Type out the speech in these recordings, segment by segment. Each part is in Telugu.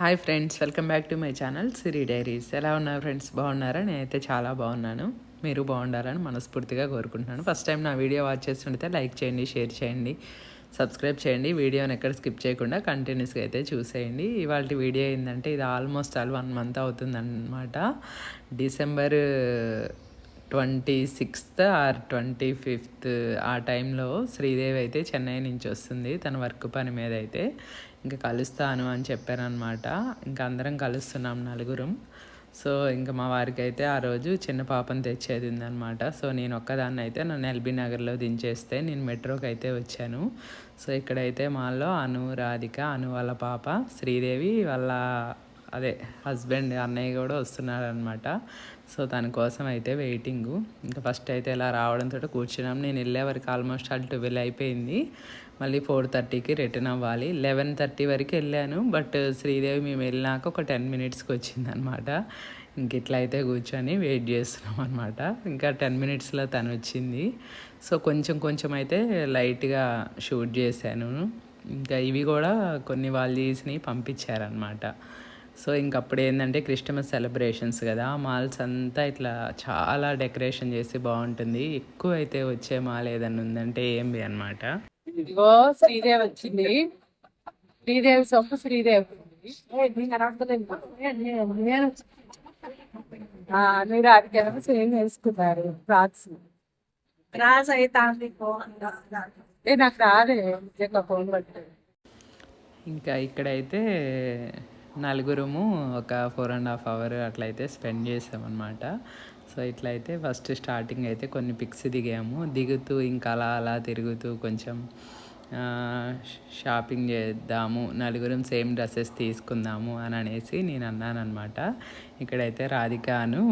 Hi friends welcome back to my channel Siri diaries. ఎలా ఉన్నారు ఫ్రెండ్స్? బాగున్నారా? నేనైతే చాలా బాగున్నాను. మీరు బాగుండాలని మనస్ఫూర్తిగా కోరుకుంటున్నాను. ఫస్ట్ టైం నా వీడియో వాచ్ చేస్తుంటే లైక్ చేయండి షేర్ చేయండి సబ్స్క్రైబ్ చేయండి. వీడియోని ఎక్కడ స్కిప్ చేయకుండా కంటిన్యూస్గా అయితే చూసేయండి. ఇవాళ వీడియో ఏంటంటే ఇది ఆల్మోస్ట్ ఆల్ వన్ మంత్ అవుతుందన్నమాట. December twenty sixth or twenty fifth ఆ టైంలో శ్రీదేవి అయితే చెన్నై నుంచి వస్తుంది. తన వర్క్ పని మీద అయితే. ఇంకా కలుస్తాను అని చెప్పారనమాట ఇంకా అందరం కలుస్తున్నాం నలుగురం. సో ఇంకా మా వారికి అయితే ఆ రోజు చిన్న పాపను తెచ్చేది ఉందనమాట సో నేను ఒక్కదాన్ని అయితే నన్ను ఎల్బీ నగర్లో దించేస్తే నేను మెట్రోకి అయితే వచ్చాను. సో ఇక్కడైతే మాలో అను రాధిక అను వాళ్ళ పాప శ్రీదేవి వాళ్ళ అదే హస్బెండ్ అన్నయ్య కూడా వస్తున్నాడనమాట సో తన కోసం అయితే వెయిటింగ్ ఇంకా ఫస్ట్ అయితే ఇలా రావడంతో కూర్చున్నాం. నేను వెళ్ళే వరకు ఆల్మోస్ట్ ఆల్ ట్వెల్వ్ అయిపోయింది. మళ్ళీ ఫోర్ థర్టీకి రిటర్న్ అవ్వాలి. లెవెన్ థర్టీ వరకు వెళ్ళాను. బట్ శ్రీదేవి మేము వెళ్ళినాక ఒక టెన్ మినిట్స్కి వచ్చిందనమాట ఇంక ఇట్లా అయితే కూర్చొని వెయిట్ చేస్తున్నాం అనమాట ఇంకా టెన్ మినిట్స్లో తను వచ్చింది. సో కొంచెం కొంచెం అయితే లైట్గా షూట్ చేశాను. ఇంకా ఇవి కూడా కొన్ని వాళ్ళు తీసినవి పంపించారనమాట సో ఇంకప్పుడు ఏంటంటే క్రిస్టమస్ సెలబ్రేషన్స్ కదా మాల్స్ అంతా ఇట్లా చాలా డెకరేషన్ చేసి బాగుంటుంది. ఎక్కువ అయితే వచ్చే మాల్ ఏదన్నా ఉందంటే ఏంది అనమాట ఇదిగో శ్రీదేవి వచ్చింది. శ్రీదేవి సొంత శ్రీదేవి ఆ, మీరు అడిగారు సేమ్ వేసుకున్నారు ఫ్రాక్స్. రాజ్ అయితే ఏ నాకు రాదే నిజంగా ఫోన్ పట్టు ఇంకా ఇక్కడైతే నలుగురము ఒక ఫోర్ అండ్ హాఫ్ అవర్ అట్లయితే స్పెండ్ చేసామన్నమాట. సో ఇట్లయితే ఫస్ట్ స్టార్టింగ్ అయితే కొన్ని పిక్స్ దిగాము. దిగుతూ ఇంకా అలా అలా తిరుగుతూ కొంచెం షాపింగ్ చేద్దాము. నలుగురం సేమ్ డ్రెస్సెస్ తీసుకుందాము అని అనేసి నేను అన్నానమాట ఇక్కడైతే రాధికాను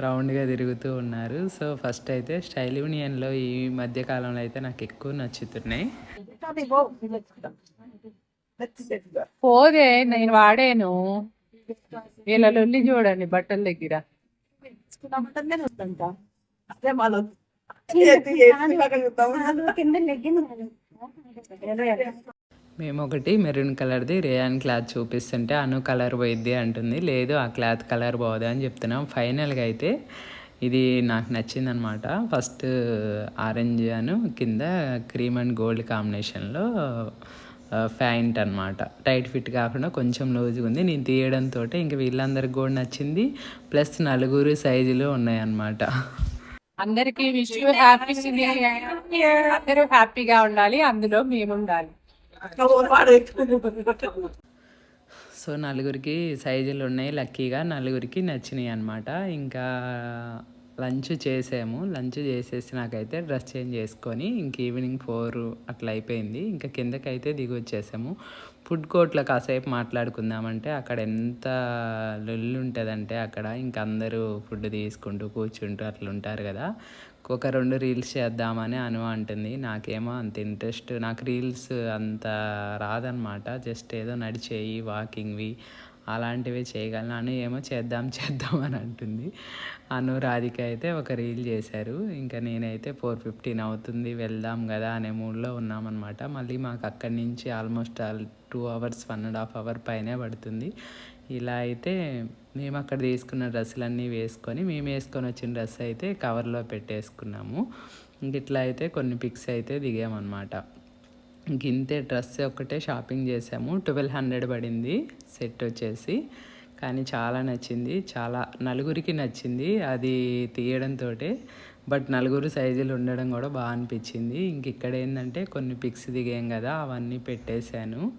రౌండ్గా తిరుగుతూ ఉన్నారు. సో ఫస్ట్ అయితే స్టైల్ యూనియన్లో ఈ మధ్యకాలంలో అయితే నాకు ఎక్కువ నచ్చుతున్నాయి. పోదే నేను వాడాను. వీళ్ళ లొల్లి చూడండి బట్టల దగ్గర. మేము ఒకటి మెరూన్ కలర్ది రేయాన్ క్లాత్ చూపిస్తుంటే అను కలర్ పోయిద్ది అంటుంది. లేదు ఆ క్లాత్ కలర్ పోదు అని చెప్తున్నాం. ఫైనల్గా అయితే ఇది నాకు నచ్చిందనమాట. ఫస్ట్ ఆరెంజ్ అను కింద క్రీమ్ అండ్ గోల్డ్ కాంబినేషన్లో ఫ్యాంట్ అనమాట టైట్ ఫిట్ కాకుండా కొంచెం లూజ్గా ఉంది. నేను తీయడంతో ఇంక వీళ్ళందరికి కూడా నచ్చింది. ప్లస్ నలుగురు సైజులు ఉన్నాయన్నమాట. అందరికి విష్ హ్యాపీ అందరూ హ్యాపీగా ఉండాలి. అందులో మేము ఉండాలి. సో నలుగురికి సైజులు ఉన్నాయి. లక్కీగా నలుగురికి నచ్చినాయి అనమాట ఇంకా లంచ్ చేసాము. లంచ్ చేసేసి నాకైతే డ్రెస్ చేంజ్ చేసుకొని ఇంక ఈవినింగ్ ఫోర్ అట్లా అయిపోయింది. ఇంకా కిందకైతే దిగి వచ్చేసాము. ఫుడ్ కోర్ట్లో కాసేపు మాట్లాడుకుందామంటే అక్కడ ఎంత లొల్లు ఉంటుందంటే అక్కడ ఇంక అందరూ ఫుడ్ తీసుకుంటూ కూర్చుంటూ అట్లా ఉంటారు కదా. ఒక రెండు రీల్స్ చేద్దామని అను అంటుంది. నాకేమో అంత ఇంట్రెస్ట్ నాకు రీల్స్ అంత రాదనమాట. జస్ట్ ఏదో నడిచేయి వాకింగ్వి అలాంటివి చేయగలను. అను ఏమో చేద్దాం చేద్దాం అని అంటుంది. అను రాధిక అయితే ఒక రీల్ చేశారు. ఇంకా నేనైతే ఫోర్ ఫిఫ్టీన్ అవుతుంది వెళ్దాం కదా అనే మూడ్లో ఉన్నామన్నమాట. మళ్ళీ మాకు అక్కడి నుంచి almost two hours one and half hour పైనే పడుతుంది. ఇలా అయితే మేము అక్కడ తీసుకున్న డ్రెస్సులన్నీ వేసుకొని మేము వేసుకొని వచ్చిన డ్రెస్ అయితే కవర్లో పెట్టేసుకున్నాము. ఇంక ఇట్లా అయితే కొన్ని పిక్స్ అయితే దిగామన్నమాట. గింతే డ్రెస్ ఒక్కటే షాపింగ్ చేసాము ట్వెల్వ్ హండ్రెడ్ పడింది సెట్ వచ్చేసి. కానీ చాలా నచ్చింది. చాలా నలుగురికి నచ్చింది. అది తీయడంతో బట్ నలుగురు సైజులు ఉండడం కూడా బాగా అనిపించింది. ఇంక ఇక్కడ ఏంటంటే కొన్ని పిక్స్ దిగాం కదా అవన్నీ పెట్టేశాను.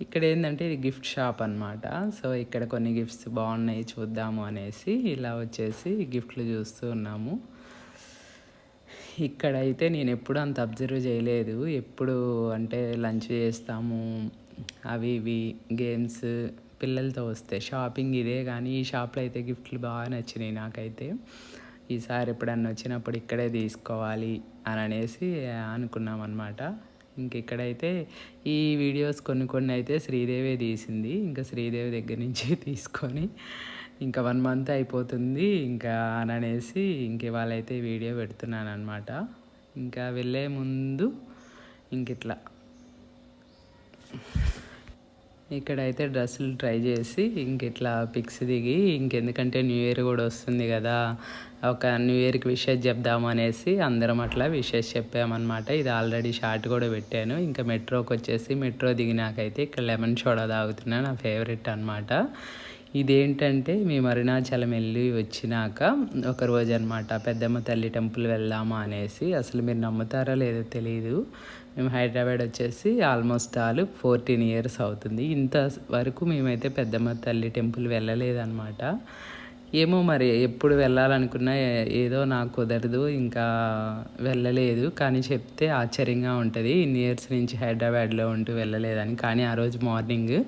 ఇక్కడ ఏంటంటే ఇది గిఫ్ట్ షాప్ అనమాట సో ఇక్కడ కొన్ని గిఫ్ట్స్ బాగున్నాయి చూద్దాము అనేసి ఇలా వచ్చేసి గిఫ్ట్లు చూస్తూ ఉన్నాము. ఇక్కడైతే నేను ఎప్పుడు అంత అబ్జర్వ్ చేయలేదు. ఎప్పుడు అంటే లంచ్ చేస్తాము అవి ఇవి గేమ్స్ పిల్లలతో వస్తే షాపింగ్ ఇదే కానీ ఈ షాప్లో అయితే గిఫ్ట్లు బాగా నచ్చినాయి నాకైతే. ఈసారి ఎప్పుడన్నా వచ్చినప్పుడు ఇక్కడే తీసుకోవాలి అని అనేసి అనుకున్నాం అనమాట ఇంకెక్కడైతే ఈ వీడియోస్ కొన్ని కొన్ని అయితే శ్రీదేవి తీసింది. ఇంకా శ్రీదేవి దగ్గర నుంచి తీసుకొని ఇంకా వన్ మంత్ అయిపోతుంది. ఇంకా అని అనేసి ఇంక ఇవాళైతే వీడియో పెడుతున్నాను అనమాట ఇంకా వెళ్ళే ముందు ఇంక ఇట్లా. ఇక్కడైతే డ్రెస్సులు ట్రై చేసి ఇంక ఇట్లా పిక్స్ దిగి ఇంకెందుకంటే న్యూ ఇయర్ కూడా వస్తుంది కదా ఒక న్యూ ఇయర్కి విషెస్ చెప్దాము అనేసి అందరం అట్లా విషెస్ చెప్పామన్నమాట. ఇది ఆల్రెడీ షార్ట్ కూడా పెట్టాను. ఇంకా మెట్రోకి వచ్చేసి మెట్రో దిగినాకైతే ఇక్కడ లెమన్ సోడా తాగుతున్నా నా ఫేవరెట్ అనమాట ఇదేంటంటే మేము అరుణాచలం వెళ్ళి వచ్చినాక ఒక రోజు అనమాట పెద్దమ్మ తల్లి టెంపుల్ వెళ్దామా అనేసి. అసలు మీరు నమ్ముతారో లేదో తెలియదు మేము హైదరాబాద్ వచ్చేసి ఆల్మోస్ట్ ఆల్ ఫోర్టీన్ ఇయర్స్ అవుతుంది. ఇంత వరకు మేమైతే పెద్దమ్మ తల్లి టెంపుల్ వెళ్ళలేదన్నమాట. ఏమో మరి ఎప్పుడు వెళ్ళాలనుకున్నా ఏదో నాకు కుదరదు ఇంకా వెళ్ళలేదు. కానీ చెప్తే ఆశ్చర్యంగా ఉంటుంది. ఇన్ని ఇయర్స్ నుంచి హైదరాబాద్లో ఉంటూ వెళ్ళలేదని. కానీ ఆ రోజు మార్నింగ్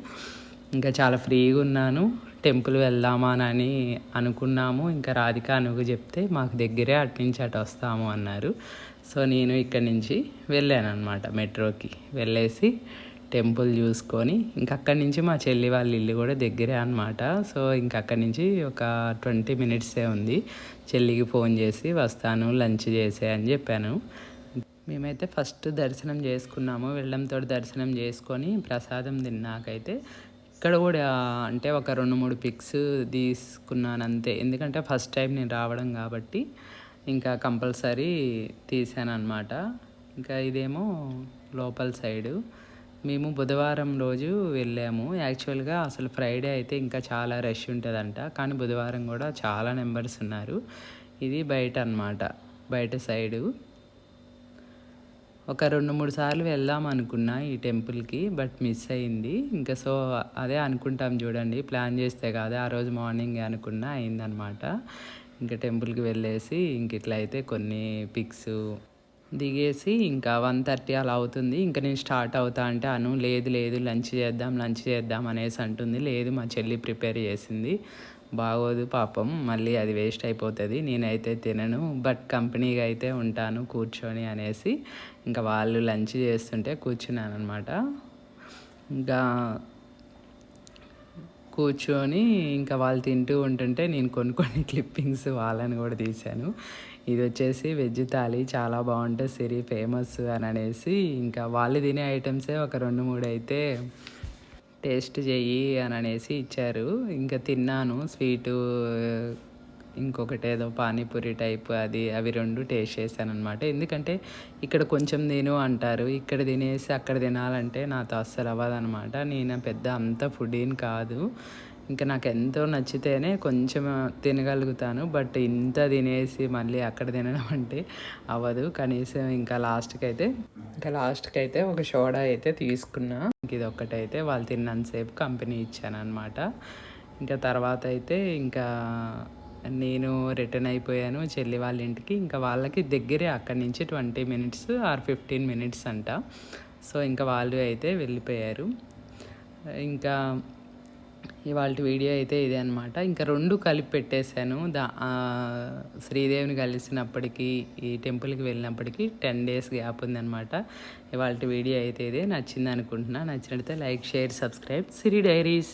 ఇంకా చాలా ఫ్రీగా ఉన్నాను. టెంపుల్ వెళ్దామా అని అనుకున్నాము. ఇంకా రాధిక అనుగు చెప్తే మాకు దగ్గరే అటు నుంచి అటు వస్తాము అన్నారు. సో నేను ఇక్కడి నుంచి వెళ్ళాను అనమాట మెట్రోకి. వెళ్ళేసి టెంపుల్ చూసుకొని ఇంక అక్కడి నుంచి మా చెల్లి వాళ్ళ ఇల్లు కూడా దగ్గరే అనమాట సో ఇంక అక్కడి నుంచి ఒక ట్వంటీ మినిట్సే ఉంది. చెల్లికి ఫోన్ చేసి వస్తాను లంచ్ చేసే అని చెప్పాను. మేమైతే ఫస్ట్ దర్శనం చేసుకున్నాము. వెళ్ళంతో దర్శనం చేసుకొని ప్రసాదం తిన్నాకైతే ఇక్కడ కూడా అంటే ఒక రెండు మూడు పిక్స్ తీసుకున్నాను అంతే ఎందుకంటే ఫస్ట్ టైం నేను రావడం కాబట్టి ఇంకా కంపల్సరీ తీసాను అనమాట ఇంకా ఇదేమో లోపల సైడు మేము బుధవారం రోజు వెళ్ళాము. యాక్చువల్గా అసలు ఫ్రైడే అయితే ఇంకా చాలా రష్ ఉంటుందంట. కానీ బుధవారం కూడా చాలా నెంబర్స్ ఉన్నారు. ఇది బయట అన్నమాట. బయట సైడు ఒక రెండు మూడు సార్లు వెళ్దాం అనుకున్నా ఈ టెంపుల్కి బట్ మిస్ అయింది. ఇంకా సో అదే అనుకుంటాం చూడండి. ప్లాన్ చేస్తే కాదు ఆ రోజు మార్నింగ్ అనుకున్నా అయిందనమాట. ఇంకా టెంపుల్కి వెళ్ళేసి ఇంక ఇట్లా అయితే కొన్ని పిక్స్ దిగేసి ఇంకా వన్ థర్టీ అలా అవుతుంది. ఇంకా నేను స్టార్ట్ అవుతా అంటే అను లేదు లేదు లంచ్ చేద్దాం లంచ్ చేద్దాం అనేసి అంటుంది. లేదు మా చెల్లి ప్రిపేర్ చేసింది. బాగోదు పాపం మళ్ళీ అది వేస్ట్ అయిపోతుంది. నేనైతే తినను బట్ కంపెనీగా అయితే ఉంటాను కూర్చొని అనేసి ఇంకా వాళ్ళు లంచ్ చేస్తుంటే కూర్చున్నాను అనమాట ఇంకా కూర్చొని ఇంకా వాళ్ళు తింటూ ఉంటుంటే నేను కొన్ని కొన్ని క్లిప్పింగ్స్ వాళ్ళని కూడా తీశాను. ఇది వచ్చేసి వెజ్ థాలీ చాలా బాగుంటుంది సిరి ఫేమస్ అని అనేసి ఇంకా వాళ్ళు తినే ఐటమ్సే ఒక రెండు మూడు అయితే టేస్ట్ చెయ్యి అని అనేసి ఇచ్చారు. ఇంకా తిన్నాను. స్వీటు ఇంకొకటి ఏదో పానీపూరి టైప్ అది అవి రెండు టేస్ట్ చేశాను అనమాట ఎందుకంటే ఇక్కడ కొంచెం తిను అంటారు ఇక్కడ తినేసి అక్కడ తినాలంటే నాతో అస్సలు అవ్వదనమాట నేను పెద్ద అంత ఫుడ్ ఏం కాదు. ఇంకా నాకు ఎంతో నచ్చితేనే కొంచెం తినగలుగుతాను బట్ ఇంత తినేసి మళ్ళీ అక్కడ తినడం అంటే అవ్వదు. కనీసం ఇంకా లాస్ట్కి అయితే ఇంకా లాస్ట్కి అయితే ఒక సోడా అయితే తీసుకున్నా. ఇంక ఇది ఒక్కటైతే వాళ్ళు తిన్నంతసేపు కంపెనీ ఇచ్చాను అనమాట ఇంకా తర్వాత అయితే ఇంకా నేను రిటర్న్ అయిపోయాను చెల్లి వాళ్ళ ఇంటికి. ఇంకా వాళ్ళకి దగ్గరే అక్కడి నుంచి twenty minutes or fifteen minutes అంట. సో ఇంకా వాళ్ళు అయితే వెళ్ళిపోయారు. ఇంకా ఇవాళ వీడియో అయితే ఇదే అనమాట ఇంకా రెండు కలిపి పెట్టేశాను. దా శ్రీదేవిని కలిసినప్పటికీ ఈ టెంపుల్కి వెళ్ళినప్పటికీ టెన్ డేస్ గ్యాప్ ఉందనమాట ఇవాళ వీడియో అయితే ఇదే. నచ్చింది అనుకుంటున్నా నచ్చినట్లయితే like share subscribe. Siri diaries.